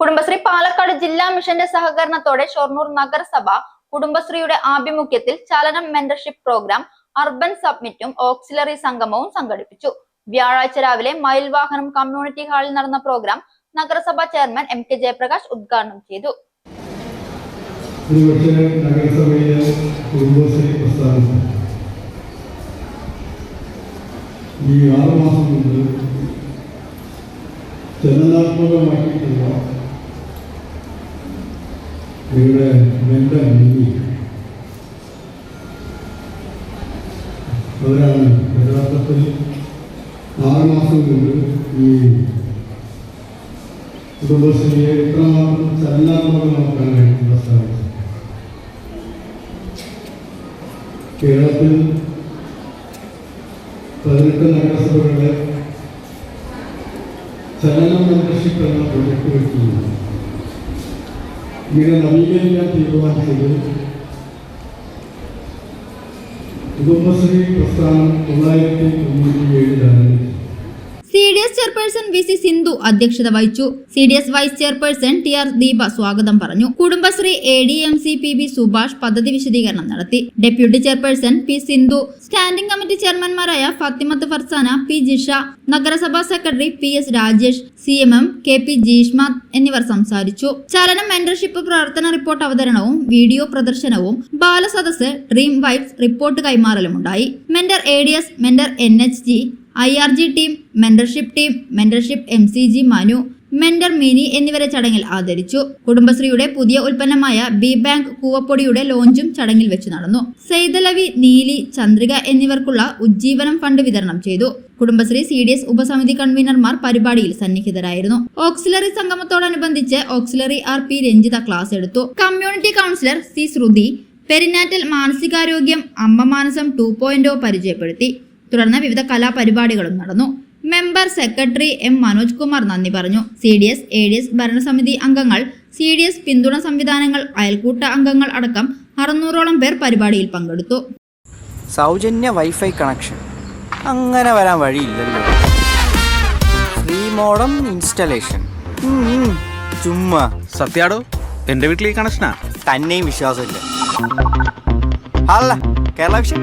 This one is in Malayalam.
കുടുംബശ്രീ പാലക്കാട് ജില്ലാ മിഷന്റെ സഹകരണത്തോടെ ഷൊർണൂർ നഗരസഭ കുടുംബശ്രീയുടെ ആഭിമുഖ്യത്തിൽ ചലനം മെന്റർഷിപ്പ് പ്രോഗ്രാം അർബൻ സബ്മിറ്റും ഓക്സിലറി സംഗമവും സംഘടിപ്പിച്ചു. വ്യാഴാഴ്ച രാവിലെ മയിൽ വാഹനം കമ്മ്യൂണിറ്റി ഹാളിൽ നടന്ന പ്രോഗ്രാം നഗരസഭാ ചെയർമാൻ എം കെ ജയപ്രകാശ് ഉദ്ഘാടനം ചെയ്തു. ഈ ആറ് മാസം കൊണ്ട് ചലനാത്മകമാക്കിയിട്ടുള്ള ഇവിടെ വേണ്ട നീതി അവരാണ് യഥാർത്ഥത്തിൽ ആറ് മാസം കൊണ്ട് ഈ കുടുംബശ്രീയെ എത്രമാത്രം ചലനാത്മകമാക്കാൻ വേണ്ടിയുള്ള സാധിച്ചു കേരളത്തിൽ പതിനെട്ട് നഗരസഭകളെ ചലന മെമ്പർഷിപ്പ് എന്ന പ്രൊജക്ട് വെക്കുന്നു ഇങ്ങനെ നവീകരിക്കാൻ തീരുമാനിച്ചത് കുടുംബശ്രീ പ്രസ്ഥാനം തൊള്ളായിരത്തി തൊണ്ണൂറ്റി ഏഴിലാണ് C D S chairperson V C Sindhu അധ്യക്ഷത വഹിച്ചു. C D S vice chairperson T R Deepa സ്വാഗതം പറഞ്ഞു. Kudumbashree A D M C P B Subhash പദ്ധതി വിശദീകരണം നടത്തി. Deputy chairperson P Sindhu. Standing committee ചെയർമാൻമാരായ Fathimath Farsana P Jisha നഗരസഭാ secretary P S Rajesh C M M K P Jeeshma എന്നിവർ സംസാരിച്ചു. ചലനം മെന്റർഷിപ്പ് പ്രവർത്തന റിപ്പോർട്ട് അവതരണവും വീഡിയോ പ്രദർശനവും ബാലസദസ് dream vibes report കൈമാറലുമുണ്ടായി. Mentor A D S mentor N H G I R G team mentorship team mentorship M C G Manu mentor Mini എന്നിവരെ ചടങ്ങിൽ ആദരിച്ചു. കുടുംബശ്രീയുടെ പുതിയ ഉൽപ്പന്നമായ ബി ബാങ്ക് കൂവപ്പൊടിയുടെ ലോഞ്ചും ചടങ്ങിൽ വെച്ച് നടന്നു. സെയ്തലവി നീലി ചന്ദ്രിക എന്നിവർക്കുള്ള ഉജ്ജീവനം ഫണ്ട് വിതരണം ചെയ്തു. കുടുംബശ്രീ സി ഡി എസ് ഉപസമിതി കൺവീനർമാർ പരിപാടിയിൽ സന്നിഹിതരായിരുന്നു. Auxiliary സംഗമത്തോടനുബന്ധിച്ച് auxiliary R P Ranjitha class എടുത്തു. Community counsellor C Sruthi perinatal മാനസികാരോഗ്യം അമ്മ മാനസം ടു പരിചയപ്പെടുത്തി. തുടർന്ന് വിവിധ കലാപരിപാടികളും നടന്നു. Member secretary M Manoj Kumar നന്ദി പറഞ്ഞു. C D S A D S ഭരണസമിതി അംഗങ്ങൾ സി ഡി എസ് പിന്തുണ സംവിധാനങ്ങൾ അയൽക്കൂട്ട അംഗങ്ങൾ അടക്കം അറുന്നൂറോളം പേർ പരിപാടിയിൽ പങ്കെടുത്തു. സൗജന്യ വൈഫൈ കണക്ഷൻ അങ്ങനെ വരാൻ വഴിയില്ലല്ലോ. ഫ്രീ മോഡം ഇൻസ്റ്റലേഷൻ ചുമ്മാ. സത്യാടോ എന്റെ വീട്ടിൽ ഈ കണക്ഷനാ തന്നെയും വിശ്വാസമില്ല. അല്ല കേരള വിഷൻ?